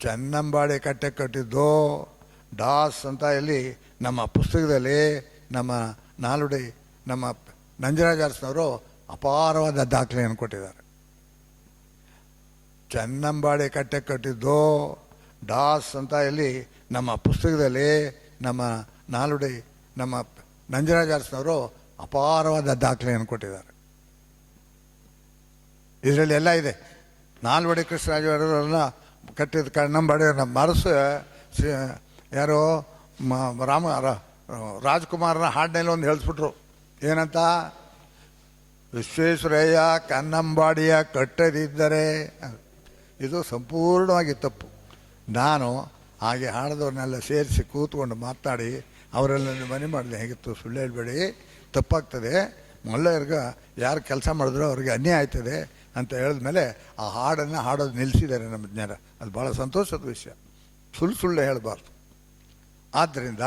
ಚೆನ್ನಂಬಾಡಿ ಕಟ್ಟೆ ಕಟ್ಟಿದ್ದು ಡಾಸ್ ಅಂತ ಇಲ್ಲಿ ನಮ್ಮ ಪುಸ್ತಕದಲ್ಲಿ ನಮ್ಮ ನಾಲ್ವಡಿ, ನಮ್ಮ ನಂಜರಾಜ್ ಅರಸ್ನವರು ಅಪಾರವಾದ ದಾಖಲೆಯನ್ನು ಕೊಟ್ಟಿದ್ದಾರೆ. ಚೆನ್ನಂಬಾಡಿ ಕಟ್ಟೆ ಕಟ್ಟಿದ್ದು ಡಾಸ್ ಅಂತ ಇಲ್ಲಿ ನಮ್ಮ ಪುಸ್ತಕದಲ್ಲಿ ನಮ್ಮ ನಾಲ್ವಡಿ, ನಮ್ಮ ನಂಜರಾಜ್ ಅರಸ್ನವರು ಅಪಾರವಾದ ದಾಖಲೆಯನ್ನು ಕೊಟ್ಟಿದ್ದಾರೆ. ಇದರಲ್ಲಿ ಎಲ್ಲ ಇದೆ. ನಾಲ್ವಡಿ ಕೃಷ್ಣರಾಜವರನ್ನ ಕಟ್ಟಿದ ಕಣ್ಣಂಬಾಡಿ ನಮ್ಮ ಅರಸು ಶ್ರೀ ಯಾರು ರಾಮ ರಾಜ್ಕುಮಾರನ ಹಾಡಿನಲ್ಲಿ ಒಂದು ಹೇಳಿಸ್ಬಿಟ್ರು. ಏನಂತ? ವಿಶ್ವೇಶ್ವರಯ್ಯ ಕನ್ನಂಬಾಡಿಯ ಕಟ್ಟದಿದ್ದರೆ. ಇದು ಸಂಪೂರ್ಣವಾಗಿ ತಪ್ಪು. ನಾನು ಹಾಗೆ ಹಾಡಿದವ್ರನ್ನೆಲ್ಲ ಸೇರಿಸಿ ಕೂತ್ಕೊಂಡು ಮಾತಾಡಿ ಅವರೆಲ್ಲ ಮನೆ ಮಾಡಿದೆ ಹೇಗಿತ್ತು? ಸುಳ್ಳು ಹೇಳ್ಬೇಡಿ. ತಪ್ಪಾಗ್ತದೆ. ಮಲ್ಲಯ್ಯರ್ಗ ಯಾರು ಕೆಲಸ ಮಾಡಿದ್ರು ಅವ್ರಿಗೆ ಅನ್ಯಾಯ ಆಯ್ತದೆ. ಅಂತ ಹೇಳಿದ್ಮೇಲೆ ಆ ಹಾಡನ್ನು ಹಾಡೋದು ನಿಲ್ಲಿಸಿದ್ದಾರೆ ನಮ್ಮ ಜ್ಞಾನ. ಅದು ಭಾಳ ಸಂತೋಷದ ವಿಷಯ. ಸುಳ್ಳು ಸುಳ್ಳು ಹೇಳಬಾರ್ದು. ಆದ್ದರಿಂದ